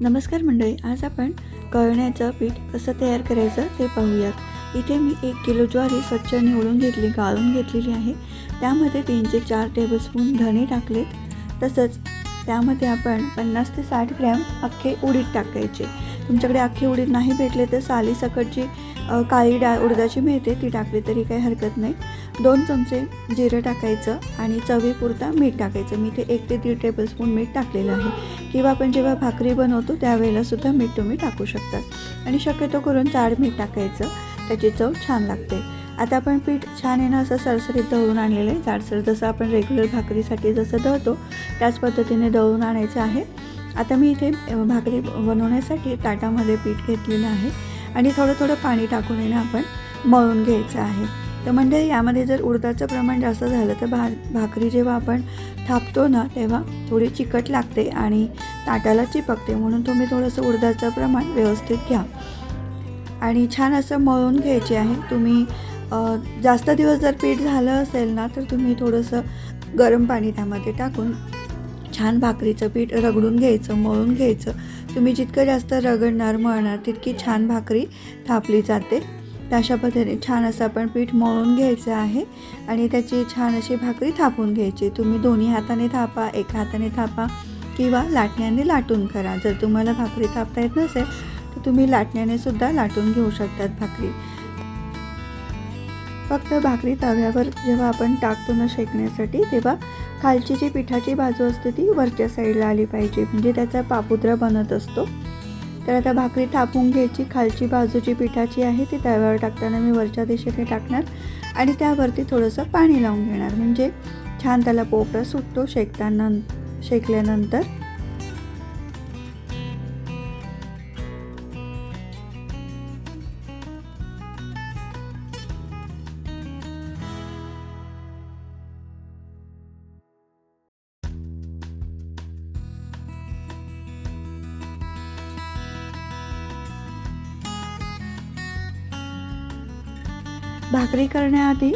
नमस्कार मंडळी आज आपण कळण्याचं पीठ कसं तयार करायचं ते पाहूयात. इथे मी एक किलो ज्वारी स्वच्छ निवडून घेतली गाळून घेतलेली आहे. त्यामध्ये तीन ते चार टेबलस्पून धणे टाकलेत. तसंच त्यामध्ये आपण पन्नास ते साठ ग्रॅम अख्खे उडीद टाकायचे. तुमच्याकडे अख्खे उडीद नाही भेटले तर सालीसकटची अ, काळी डाळ उडदाची मिळते ती टाकली तरी काही हरकत नाही. दोन चमचे जिरं टाकायचं आणि चवीपुरता मीठ टाकायचं. मी ते एक ते दीड टेबलस्पून मीठ टाकलेलं आहे. किंवा आपण जेव्हा भाकरी बनवतो त्यावेळेला सुद्धा मीठ तुम्ही टाकू शकता. आणि शक्यतो करून जाड मीठ टाकायचं. त्याची चव छान लागते. आता आपण पीठ छान आहे ना असं सरसरीत दळून आणलेलं आहे. जाडसर जसं आपण रेग्युलर भाकरीसाठी जसं दळतो त्याच पद्धतीने दळून आणायचं आहे. आता मी इथे भाकरी बनवण्यासाठी ताटामध्ये पीठ घेतलेलं आहे. आणि थोडं थोडं पाणी टाकून आहे ना आपण मळून घ्यायचं आहे. तर म्हणजे यामध्ये जर उडदाचं प्रमाण जास्त झालं तर भा भाकरी जेव्हा आपण थापतो ना तेव्हा थोडी चिकट लागते आणि ताटाला चिपकते. म्हणून तुम्ही थोडंसं उडदाचं प्रमाण व्यवस्थित घ्या. आणि छान असं मळून घ्यायचे आहे. तुम्ही जास्त दिवस जर पीठ झालं असेल ना तर तुम्ही थोडंसं गरम पाणी त्यामध्ये टाकून छान भाकरीचं पीठ रगडून घ्यायचं मळून घ्यायचं. तुम्ही जितकं जास्त रगडणार मळणार तितकी छान भाकरी थापली जाते. तर अशा पद्धतीने छान असं आपण पीठ मळून घ्यायचं आहे आणि त्याची छान अशी भाकरी थापून घ्यायची. तुम्ही दोन्ही हाताने थापा एका हाताने थापा किंवा लाटण्याने लाटून करा. जर तुम्हाला भाकरी थापता येत नसेल तर तुम्ही लाटण्याने सुद्धा लाटून घेऊ शकतात भाकरी. फक्त भाकरी तव्यावर जेव्हा आपण टाकतो ना शेकण्यासाठी तेव्हा खालची जी पिठाची बाजू असते ती वरच्या साईडला आली पाहिजे. म्हणजे त्याचा पापुद्रा बनत असतो. तर आता भाकरी थापून घ्यायची. खालची बाजू जी पिठाची आहे ती तव्यावर टाकताना मी वरच्या दिशेने टाकणार आणि त्यावरती थोडंसं पाणी लावून घेणार. म्हणजे छान त्याला पोपरा सुटतो शेकताना शेकल्यानंतर. भाकरी करण्याआधी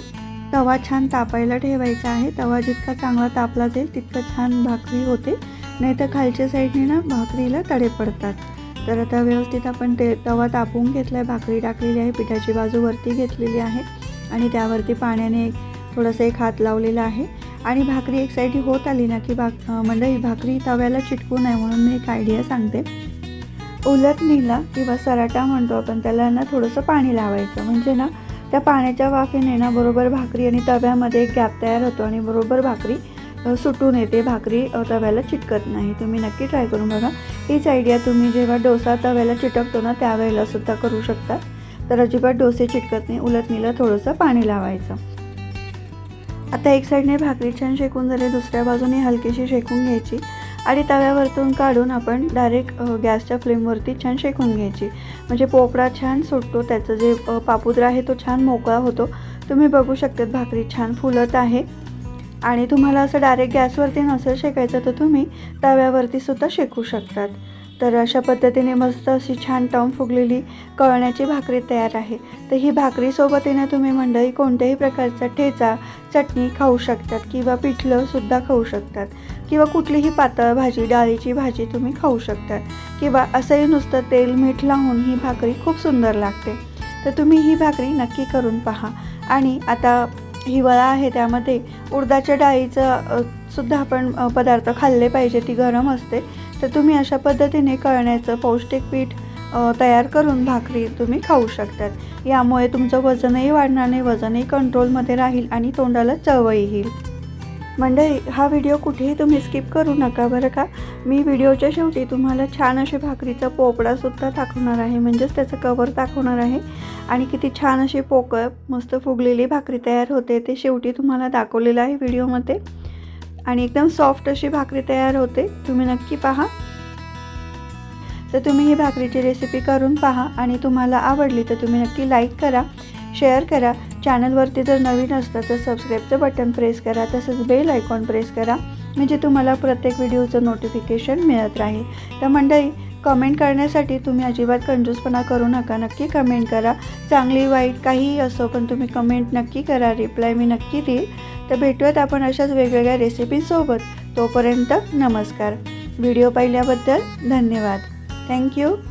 तवा छान तापायला ठेवायचा आहे. तवा जितका चांगला तापला जाईल तितकं छान भाकरी होते. नाही तर खालच्या साईडने ना भाकरीला तडे पडतात. तर आता व्यवस्थित आपण ते तवा तापवून घेतला आहे भाकरी टाकलेली आहे. पिठाची बाजू वरती घेतलेली आहे. आणि त्यावरती पाण्याने एक थोडंसं एक हात लावलेला आहे. आणि भाकरी एक साईड होत आली ना की भाक म्हणजे मंडळी भाकरी तव्याला चिटकू नये म्हणून मी एक आयडिया सांगते. उलटणीला किंवा सराटा म्हणतो आपण त्याला ना थोडंसं पाणी लावायचं. म्हणजे ना त्या पाण्याच्या वाफेने ना बरोबर भाकरी आणि तव्यामध्ये गॅप तयार होतो आणि बरोबर भाकरी सुटून येते. भाकरी तव्याला चिटकत नाही. तुम्ही नक्की ट्राय करून बघा. हीच आयडिया तुम्ही जेव्हा डोसा तव्याला चिटकतो ना त्यावेळेला सुद्धा करू शकता तर अजिबात डोसे चिटकत नाही. उलटणीला थोडंसं पाणी लावायचं. आता एक साईडने भाकरी छान शेकून झाली. दुसऱ्या बाजूने हलकीशी शेकून घ्यायची. आणि तव्यावरतून काढून आपण डायरेक्ट गॅसच्या फ्लेमवरती छान शेकून घ्यायची. म्हणजे पोपडा छान सुटतो त्याचं जे पापुद्रा आहे तो छान मोकळा होतो. तुम्ही बघू शकतात भाकरी छान फुलत आहे. आणि तुम्हाला असं डायरेक्ट गॅसवरती नसेल शेकायचं तर तुम्ही तव्यावरती सुद्धा शेकू शकतात. तर अशा पद्धतीने मस्त अशी छान टम फुगलेली कळण्याची भाकरी तयार आहे. तर ही भाकरीसोबतीने तुम्ही मंडळी कोणत्याही प्रकारचा ठेचा चटणी खाऊ शकतात किंवा पिठलं सुद्धा खाऊ शकतात. किंवा कुठलीही पातळ भाजी डाळीची भाजी तुम्ही खाऊ शकतात. किंवा असंही नुसतं तेल मीठ लावून ही भाकरी खूप सुंदर लागते. तर तुम्ही ही भाकरी नक्की करून पहा. आणि आता हिवाळा आहे त्यामध्ये उडदाच्या डाळीचं सुद्धा आपण पदार्थ खाल्ले पाहिजे ती गरम असते. तर तुम्ही अशा पद्धतीने कळण्याचं पौष्टिक पीठ तयार करून भाकरी तुम्ही खाऊ शकतात. यामुळे तुमचं वजनही वाढणार नाही वजनही कंट्रोलमध्ये राहील आणि तोंडाला चवही येईल. मंडळी हा व्हिडिओ कुठेही तुम्ही स्किप करू नका बरं का? मी व्हिडिओच्या शेवटी तुम्हाला छान अशी भाकरीचा पोपडासुद्धा दाखवणार आहे म्हणजेच त्याचं कवर दाखवणार आहे. आणि किती छान अशी पोकळ मस्त फुगलेली भाकरी तयार होते ते शेवटी तुम्हाला दाखवलेलं आहे व्हिडिओमध्ये. आणि एकदम सॉफ्ट अशी भाकरी तयार होते. तुम्ही नक्की पहा. तर तुम्ही ही भाकरीची रेसिपी करून पहा आणि तुम्हाला आवडली तर तुम्ही नक्की लाईक करा शेअर करा. चॅनलवरती जर नवीन असतं तर सबस्क्राईबचं बटन प्रेस करा तसंच बेल आयकॉन प्रेस करा म्हणजे तुम्हाला प्रत्येक व्हिडिओचं नोटिफिकेशन मिळत राहील. तर मंडळी कमेंट करण्यासाठी तुम्ही अजिबात कंजूसपणा करू नका नक्की कमेंट करा. चांगली वाईट काहीही असो पण तुम्ही कमेंट नक्की करा रिप्लाय मी नक्की देईल. तर भेटूयात आपण अशाच वेगवेगळ्या रेसिपींसोबत तोपर्यंत नमस्कार. व्हिडिओ पाहिल्याबद्दल धन्यवाद. Thank you.